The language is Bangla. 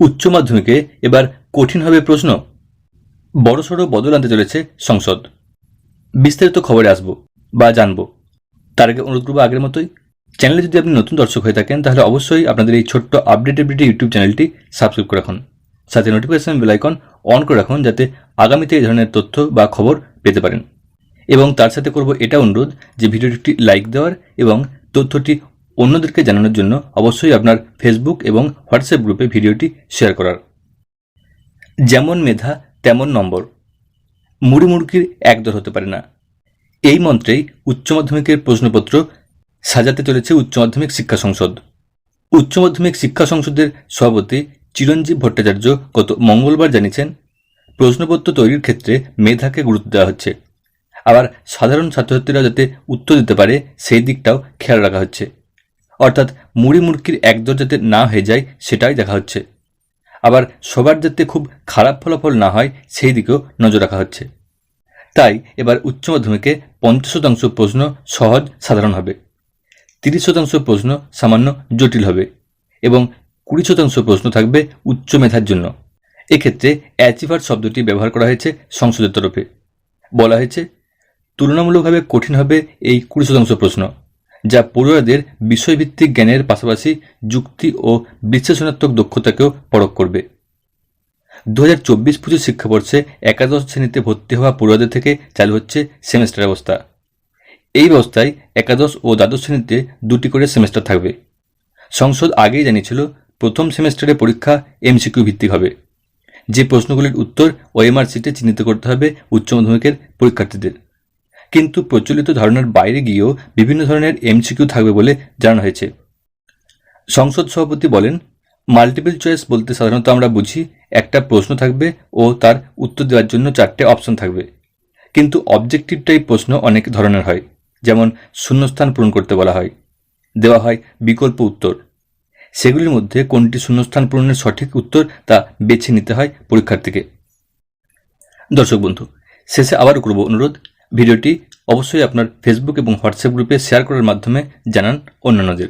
উচ্চ মাধ্যমিকে এবার কঠিন হবে প্রশ্ন। বড়সড় বদল আনতে চলেছে সংসদ। বিস্তারিত খবরে আসব বা জানব। তার আগে অনুরোধ করব আগের মতোই, চ্যানেলে যদি আপনি নতুন দর্শক হয়ে থাকেন, তাহলে অবশ্যই আপনাদের এই ছোট্ট আপডেট ইউটিউব চ্যানেলটি সাবস্ক্রাইব করে রাখুন। সাথে নোটিফিকেশন বেল আইকন অন করে রাখুন, যাতে আগামীতে এই ধরনের তথ্য বা খবর পেতে পারেন। এবং তার সাথে করব এটা অনুরোধ যে ভিডিওটি লাইক দেওয়ার এবং তথ্যটি অন্যদেরকে জানানোর জন্য অবশ্যই আপনার ফেসবুক এবং হোয়াটসঅ্যাপ গ্রুপে ভিডিওটি শেয়ার করার। যেমন মেধা, তেমন নম্বর। মুড়ি মুড়কির একদর হতে পারে না। এই মন্ত্রেই উচ্চ মাধ্যমিকের প্রশ্নপত্র সাজাতে চলেছে উচ্চ মাধ্যমিক শিক্ষা সংসদ। উচ্চ মাধ্যমিক শিক্ষা সংসদের সভাপতি চিরঞ্জীব ভট্টাচার্য গত মঙ্গলবার জানিয়েছেন, প্রশ্নপত্র তৈরির ক্ষেত্রে মেধাকে গুরুত্ব দেওয়া হচ্ছে। আবার সাধারণ ছাত্রছাত্রীরা যাতে উত্তর দিতে পারে, সেই দিকটাও খেয়াল রাখা হচ্ছে। অর্থাৎ মুড়ি মুড়কির একদর যাতে না হয়ে যায় সেটাই দেখা হচ্ছে। আবার সবার যাতে খুব খারাপ ফলাফল না হয় সেই দিকেও নজর রাখা হচ্ছে। তাই এবার উচ্চ মাধ্যমিকে পঞ্চাশ শতাংশ প্রশ্ন সহজ, সাধারণ হবে। তিরিশ শতাংশ প্রশ্ন সামান্য জটিল হবে এবং কুড়ি শতাংশ প্রশ্ন থাকবে উচ্চ মেধার জন্য। এক্ষেত্রে অ্যাচিভার শব্দটি ব্যবহার করা হয়েছে সংসদের তরফে। বলা হয়েছে, তুলনামূলকভাবে কঠিন হবে এই কুড়ি শতাংশ প্রশ্ন। যা পড়ুয়াদের বিষয়ভিত্তিক জ্ঞানের পাশাপাশি যুক্তি ও বিশ্লেষণাত্মক দক্ষতাকেও পরখ করবে। দু হাজার চব্বিশ পঁচিশ শিক্ষাবর্ষে একাদশ শ্রেণীতে ভর্তি হওয়া পড়ুয়াদের থেকে চালু হচ্ছে সেমেস্টার ব্যবস্থা। এই ব্যবস্থায় একাদশ ও দ্বাদশ শ্রেণীতে দুটি করে সেমেস্টার থাকবে। সংসদ আগেই জানিয়েছিল, প্রথম সেমেস্টারে পরীক্ষা এমসিকিউ ভিত্তিক হবে। যে প্রশ্নগুলির উত্তর ওএমআর সিটে চিহ্নিত করতে হবে উচ্চ মাধ্যমিকের পরীক্ষার্থীদের। কিন্তু প্রচলিত ধারণার বাইরে গিয়েও বিভিন্ন ধরনের এমসিকিউ থাকবে বলে জানানো হয়েছে। সংসদ সভাপতি বলেন মাল্টিপল চয়েস বলতে সাধারণত আমরা বুঝি, একটা প্রশ্ন থাকবে ও তার উত্তর দেওয়ার জন্য চারটে অপশন থাকবে। কিন্তু অবজেক্টিভ টাইপ প্রশ্ন অনেক ধরনের হয়, যেমন শূন্যস্থান পূরণ করতে বলা হয়, দেওয়া হয় বিকল্প উত্তর। সেগুলির মধ্যে কোনটি শূন্যস্থান পূরণের সঠিক উত্তর তা বেছে নিতে হয় পরীক্ষার্থীকে। দর্শক বন্ধু, শেষে আবারও করব অনুরোধ ভিডিওটি অবশ্যই আপনার ফেসবুক এবং হোয়াটসঅ্যাপ গ্রুপে শেয়ার করার মাধ্যমে জানান অন্যান্যদের।